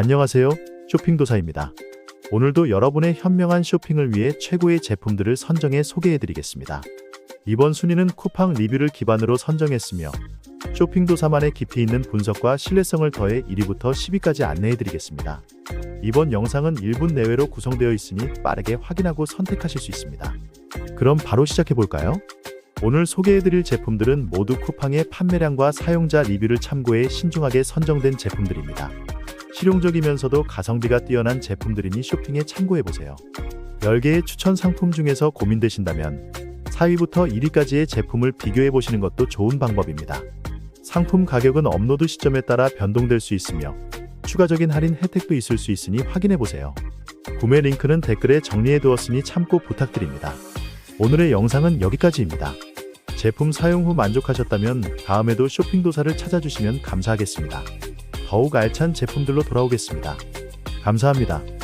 안녕하세요. 쇼핑도사입니다. 오늘도 여러분의 현명한 쇼핑을 위해 최고의 제품들을 선정해 소개해드리겠습니다. 이번 순위는 쿠팡 리뷰를 기반으로 선정했으며 쇼핑도사만의 깊이 있는 분석과 신뢰성을 더해 1위부터 10위까지 안내해드리겠습니다. 이번 영상은 1분 내외로 구성되어 있으니 빠르게 확인하고 선택하실 수 있습니다. 그럼 바로 시작해볼까요? 오늘 소개해드릴 제품들은 모두 쿠팡의 판매량과 사용자 리뷰를 참고해 신중하게 선정된 제품들입니다. 실용적이면서도 가성비가 뛰어난 제품들이니 쇼핑에 참고해보세요. 10개의 추천 상품 중에서 고민되신다면 4위부터 1위까지의 제품을 비교해보시는 것도 좋은 방법입니다. 상품 가격은 업로드 시점에 따라 변동될 수 있으며 추가적인 할인 혜택도 있을 수 있으니 확인해보세요. 구매 링크는 댓글에 정리해두었으니 참고 부탁드립니다. 오늘의 영상은 여기까지입니다. 제품 사용 후 만족하셨다면 다음에도 쇼핑 도사를 찾아주시면 감사하겠습니다. 더욱 알찬 제품들로 돌아오겠습니다. 감사합니다.